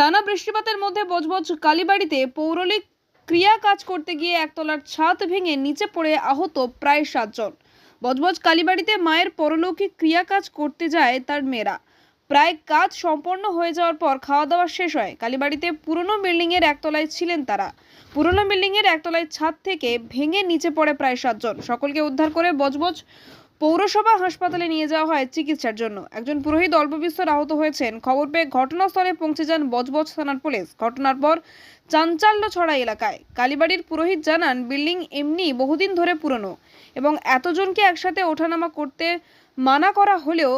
টানা বৃষ্টিপাতের মধ্যে বজবজ কালীবাড়িতে পৌরলিক ক্রিয়া কাজ করতে গিয়ে একতলার ছাদ ভেঙে নিচে পড়ে আহত প্রায় সাতজন। বজবজ কালীবাড়িতে মায়ের পরলৌকিক ক্রিয়া কাজ করতে যায় তার মেয়েরা। প্রায় কাজ সম্পন্ন হয়ে যাওয়ার পর খাওয়া দাওয়া শেষ হয়। কালীবাড়িতে পুরনো বিল্ডিংয়ের একতলায় ছিলেন তারা। পুরনো বিল্ডিংয়ের একতলায় ছাদ থেকে ভেঙে নিচে পড়ে প্রায় সাতজন। সকলকে উদ্ধার করে বজবজ পৌরসভা হাসপাতালে নিয়ে যাওয়া হয় চিকিৎসার জন্য। একজন পুরোহিত অল্প বিস্তর আহত হয়েছেন। খবর পেয়ে ঘটনাস্থলে পৌঁছে যান বজবজ থানার পুলিশ। ঘটনার পর চাঞ্চল্য ছড়া এলাকায়। কালীবাড়ির পুরোহিত জানান, বিল্ডিং এমনি বহুদিন ধরে পুরনো এবং এতজনকে একসাথে ওঠানামা করতে মানা করা হলেও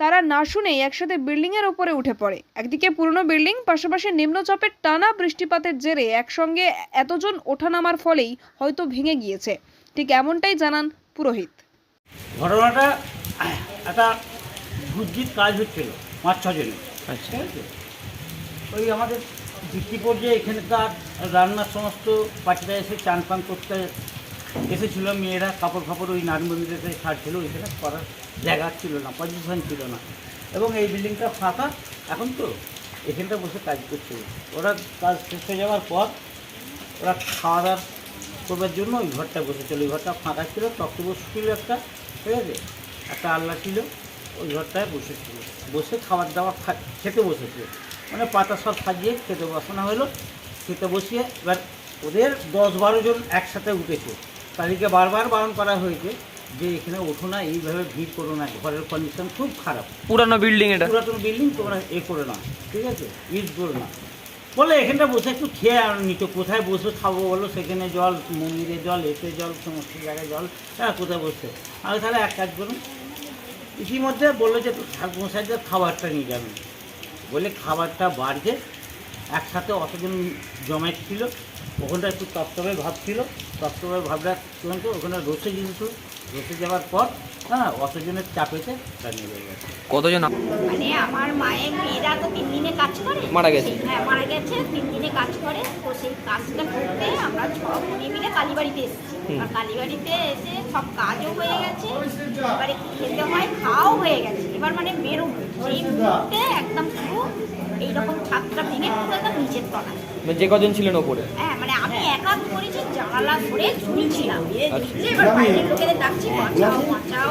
তারা না শুনেই একসাথে বিল্ডিংয়ের ওপরে উঠে পড়ে। একদিকে পুরনো বিল্ডিং, পাশাপাশি নিম্নচাপের টানা বৃষ্টিপাতের জেরে একসঙ্গে এতজন ওঠানামার ফলেই হয়তো ভেঙে গিয়েছে। ঠিক এমনটাই জানান পুরোহিত। ঘটনাটা একটা বুদ্ধির কাজ হচ্ছিল পাঁচ ছজনের। আচ্ছা। ঠিক আছে? ওই আমাদের ভিত্তি পর্যায়ে এখানকার রান্নার সমস্ত পাখিরা এসে চান পান করতে এসেছিল মেয়েরা কাপড় ফাপড় ওই নারমন্দিরেতে ছাড়ছিল ওইখানে করার জায়গা ছিল না পজিশন ছিল না। এবং এই বিল্ডিংটা ফাঁকা এখন তো এখানটা বসে কাজ করছিল ওরা কাজ শেষ হয়ে যাওয়ার পর ওরা খাওয়া দাওয়া করবার জন্য ওই ঘরটা বসেছিল। ওই ঘরটা ফাঁকা ছিল তক্ত ছিল একটা। ঠিক আছে? একটা আল্লাহ ছিল ওই ঘরটায় বসেছিল। বসে খাবার দাবার খেতে বসেছিল মানে পাতা সব সাজিয়ে খেতে বসানো হলো। খেতে বসিয়ে এবার ওদের দশ বারো জন একসাথে উঠেছে। তাদেরকে বারবার বারণ করা হয়েছে যে এখানে ওঠো না এইভাবে ভিড় করো না। ঘরের কন্ডিশন খুব খারাপ। পুরানো বিল্ডিং এটা? পুরাতন বিল্ডিং তোমরা এ করে না। ঠিক আছে? ইউজ করো না। বলে এখানটা বসে একটু খেয়ে আর নিত কোথায় বসে খাব বলো? সেখানে জল, মন্দিরে জল, এতে জল, সমস্ত জায়গায় জল। হ্যাঁ কোথায় বসতে আমি তাহলে এক কাজ করুন। ইতিমধ্যে বলল যে মশাইদের খাবারটা নিয়ে যাবেন। বলে খাবারটা বাড়ছে। একসাথে অতজন জমায়েত ছিল। ওখানটা একটু তপ্তবে ভাব ছিল। তপ্তবে ভাবটা ওখানে রসে গিয়েছিল রসে যাওয়ার পর হ্যাঁ অতজনের চাপেতে তা নিয়ে গেছে। কতজন মানে আমার মায়ের মেয়েরা তো তিন দিনে কাজ করে। মারা গেছে। হ্যাঁ মারা গেছে তিন দিনে কাজ করে। তো সেই কাজটা করতে আমরা ছ বোনে মিলে কালীবাড়িতে এসেছি। আর কালীবাড়িতে এসে সব কাজও হয়ে গেছে। এবারে খেতে হয় খাওয়াও হয়ে গেছে। এবার মানে বেরোবো। সেই মুহূর্তে একদম পুরো এইরকম ছাদটা ভেঙে পুরো একদম নিচের তলায়। মানে যে কজন ছিলেন ওপরে? হ্যাঁ আমি একা কি করেছি জানালা ধরে ঝুলছিলাম এবার বাইরের লোকেদের ডাকছি বাঁচাও বাঁচাও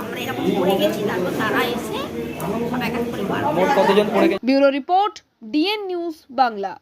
আমরা এরকম পড়ে গেছি তারপর তারা এসে মোট কতজন পড়ে গেছে? Bureau report DN news Bangla.